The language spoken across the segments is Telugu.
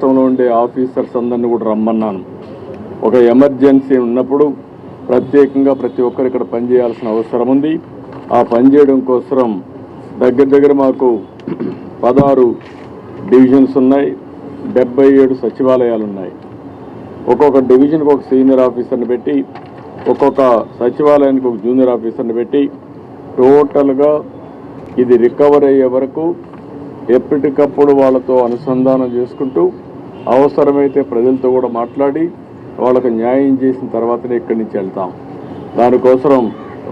రాష్ట్రంలో ఉండే ఆఫీసర్స్ అందరినీ కూడా రమ్మన్నాను. ఒక ఎమర్జెన్సీ ఉన్నప్పుడు ప్రత్యేకంగా ప్రతి ఒక్కరు ఇక్కడ పనిచేయాల్సిన అవసరం ఉంది. ఆ పనిచేయడం కోసం దగ్గర దగ్గర మాకు పదహారు డివిజన్స్ ఉన్నాయి. డెబ్బై ఏడు సచివాలయాలు ఉన్నాయి. ఒక్కొక్క డివిజన్కి ఒక సీనియర్ ఆఫీసర్ని పెట్టి ఒక్కొక్క సచివాలయానికి ఒక జూనియర్ ఆఫీసర్ని పెట్టి టోటల్గా ఇది రికవర్ అయ్యే వరకు ఎప్పటికప్పుడు వాళ్ళతో అనుసంధానం చేసుకుంటూ అవసరమైతే ప్రజలతో కూడా మాట్లాడి వాళ్ళకు న్యాయం చేసిన తర్వాతనే ఇక్కడి నుంచి వెళ్తాం. దానికోసం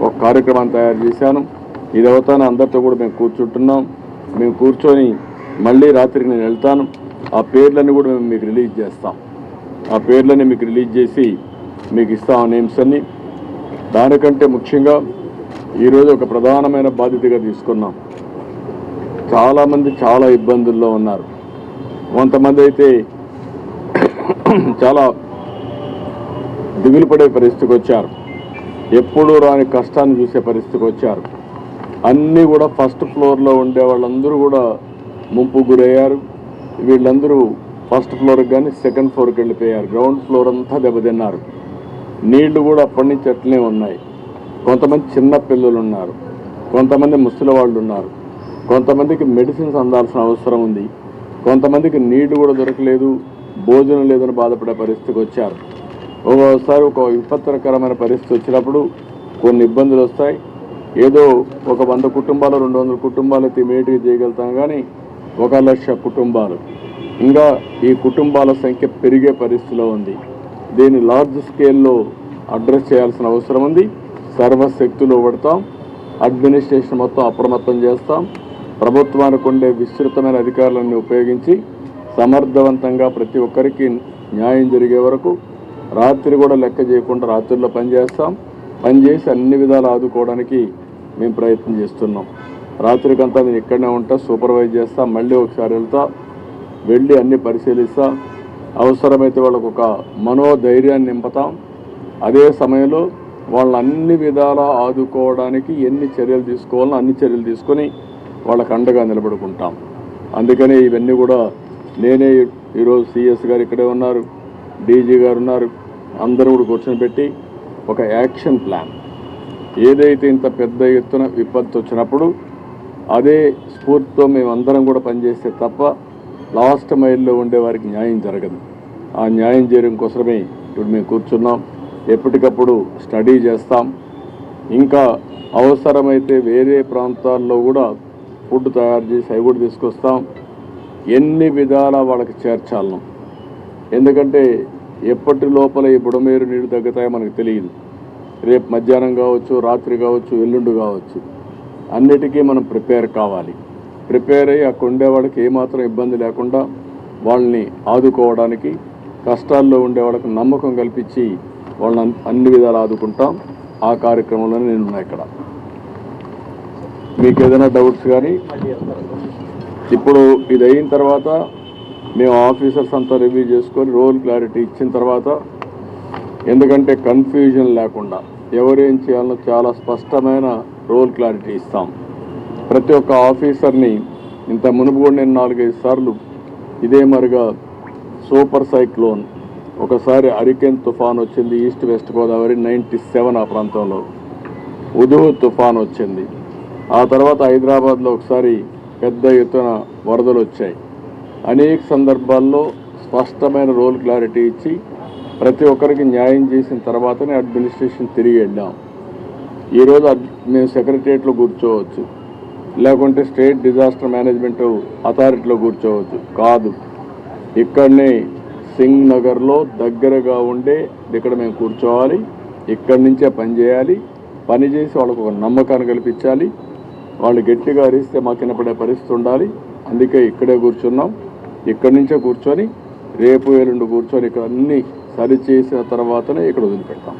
ఒక కార్యక్రమాన్ని తయారు చేశాను. ఇది అవుతాను అందరితో కూడా మేము కూర్చుంటున్నాం. మేము కూర్చొని మళ్ళీ రాత్రికి నేను వెళ్తాను. ఆ పేర్లన్నీ కూడా మేము మీకు రిలీజ్ చేస్తాం. ఆ పేర్లన్నీ మీకు రిలీజ్ చేసి మీకు ఇస్తాం ఆ నేమ్స్ అన్ని. దానికంటే ముఖ్యంగా ఈరోజు ఒక ప్రధానమైన బాధ్యతగా తీసుకున్నాం. చాలామంది చాలా ఇబ్బందుల్లో ఉన్నారు. కొంతమంది అయితే చాలా దిగులు పడే పరిస్థితికి వచ్చారు. ఎప్పుడూ రాని కష్టాన్ని చూసే పరిస్థితికి వచ్చారు. అన్నీ కూడా ఫస్ట్ ఫ్లోర్లో ఉండే వాళ్ళందరూ కూడా ముంపు గురయ్యారు. వీళ్ళందరూ ఫస్ట్ ఫ్లోర్కి కానీ సెకండ్ ఫ్లోర్కి వెళ్ళిపోయారు. గ్రౌండ్ ఫ్లోర్ అంతా దెబ్బతిన్నారు. నీళ్ళు కూడా అప్పటి నుంచి అట్లనే ఉన్నాయి. కొంతమంది చిన్న పిల్లలు ఉన్నారు. కొంతమంది ముసలి వాళ్ళు ఉన్నారు. కొంతమందికి మెడిసిన్స్ అందాల్సిన అవసరం ఉంది. కొంతమందికి నీళ్ళు కూడా దొరకలేదు. భోజనం లేదని బాధపడే పరిస్థితికి వచ్చారు. ఒక్కోసారి ఒక విపత్కరమైన పరిస్థితి వచ్చినప్పుడు కొన్ని ఇబ్బందులు వస్తాయి. ఏదో ఒక వంద కుటుంబాలు రెండు వందల కుటుంబాలు అయితే ఇమీడియట్గా చేయగలుగుతాం కానీ ఒక లక్ష కుటుంబాలు. ఇంకా ఈ కుటుంబాల సంఖ్య పెరిగే పరిస్థితిలో ఉంది. దీన్ని లార్జ్ స్కేల్లో అడ్రస్ చేయాల్సిన అవసరం ఉంది. సర్వశక్తులు పడతాం అడ్మినిస్ట్రేషన్ మొత్తం అప్రమత్తం చేస్తాం. ప్రభుత్వానికి ఉండే విస్తృతమైన అధికారులన్నీ ఉపయోగించి సమర్థవంతంగా ప్రతి ఒక్కరికి న్యాయం జరిగే వరకు రాత్రి కూడా లెక్క చేయకుండా రాత్రిలో పనిచేస్తాం పనిచేసి అన్ని విధాలు ఆదుకోవడానికి మేము ప్రయత్నం చేస్తున్నాం. రాత్రికంతా నేను ఇక్కడనే ఉంటా సూపర్వైజ్ చేస్తా మళ్ళీ ఒకసారి వెళ్తా వెళ్ళి అన్ని పరిశీలిస్తా. అవసరమైతే వాళ్ళకు ఒక మనోధైర్యాన్ని నింపుతాం. అదే సమయంలో వాళ్ళని అన్ని విధాలా ఆదుకోవడానికి ఎన్ని చర్యలు తీసుకోవాలో అన్ని చర్యలు తీసుకొని వాళ్ళకు అండగా నిలబడుకుంటాం. అందుకని ఇవన్నీ కూడా నేనే ఈరోజు సిఎస్ గారు ఇక్కడే ఉన్నారు డీజీ గారు ఉన్నారు. అందరూ కూడా కూర్చొని పెట్టి ఒక యాక్షన్ ప్లాన్. ఏదైతే ఇంత పెద్ద ఎత్తున విపత్తు వచ్చినప్పుడు అదే స్ఫూర్తితో మేమందరం కూడా పనిచేస్తే తప్ప లాస్ట్ మైల్లో ఉండే వారికి న్యాయం జరగదు. ఆ న్యాయం చేయడం కోసమే ఇప్పుడు మేము కూర్చున్నాం. ఎప్పటికప్పుడు స్టడీ చేస్తాం. ఇంకా అవసరమైతే వేరే ప్రాంతాల్లో కూడా ఫుడ్ తయారు చేసి అవి కూడా తీసుకొస్తాం. ఎన్ని విధాల వాళ్ళకి చేర్చాలను. ఎందుకంటే ఎప్పటి లోపల ఈ బుడమేరు నీళ్ళు తగ్గుతాయో మనకు తెలియదు. రేపు మధ్యాహ్నం కావచ్చు రాత్రి కావచ్చు ఎల్లుండి కావచ్చు. అన్నిటికీ మనం ప్రిపేర్ కావాలి. ప్రిపేర్ అయ్యి అక్కడ ఉండేవాళ్ళకి ఏమాత్రం ఇబ్బంది లేకుండా వాళ్ళని ఆదుకోవడానికి కష్టాల్లో ఉండే వాళ్ళకి నమ్మకం కల్పించి వాళ్ళని అన్ని విధాలు ఆదుకుంటాం. ఆ కార్యక్రమంలోనే నేను ఉన్నా ఇక్కడ. మీకు ఏదైనా డౌట్స్ కానీ ఇప్పుడు ఇది అయిన తర్వాత మేము ఆఫీసర్స్ అంతా రివ్యూ చేసుకొని రోల్ క్లారిటీ ఇచ్చిన తర్వాత ఎందుకంటే కన్ఫ్యూజన్ లేకుండా ఎవరేం చేయాలో చాలా స్పష్టమైన రోల్ క్లారిటీ ఇస్తాం. ప్రతి ఒక్క ఆఫీసర్ని ఇంత మునుపు కూడా నేను నాలుగైదు సార్లు ఇదే మరిగా సూపర్ సైక్లోన్ ఒకసారి అరికెన్ తుఫాన్ వచ్చింది east west Godavari ninety seven ఆ ప్రాంతంలో. ఉదుహు తుఫాన్ వచ్చింది. ఆ తర్వాత హైదరాబాద్లో ఒకసారి పెద్ద ఎత్తున వరదలు వచ్చాయి. అనేక సందర్భాల్లో స్పష్టమైన రోల్ క్లారిటీ ఇచ్చి ప్రతి ఒక్కరికి న్యాయం చేసిన తర్వాతనే అడ్మినిస్ట్రేషన్ తిరిగి వెళ్ళాం ఈరోజు అడ్- మేము సెక్రటరియట్లో కూర్చోవచ్చు. లేకుంటే స్టేట్ డిజాస్టర్ మేనేజ్మెంట్ అథారిటీలో కూర్చోవచ్చు. కాదు. ఇక్కడనే సింగ్ నగర్లో దగ్గరగా ఉండే ఇక్కడ మేము కూర్చోవాలి. ఇక్కడి నుంచే పని చేయాలి. పని చేసి వాళ్ళకు ఒక నమ్మకాన్ని కల్పించాలి. వాళ్ళు గట్టిగా అరిస్తే మాకు వినపడే పరిస్థితి ఉండాలి. అందుకే ఇక్కడే కూర్చున్నాం. ఇక్కడి నుంచే కూర్చొని రేపు ఎల్లుండి కూర్చొని ఇక్కడ అన్ని సరి చేసిన తర్వాతనే ఇక్కడ వదిలిపెడతాం.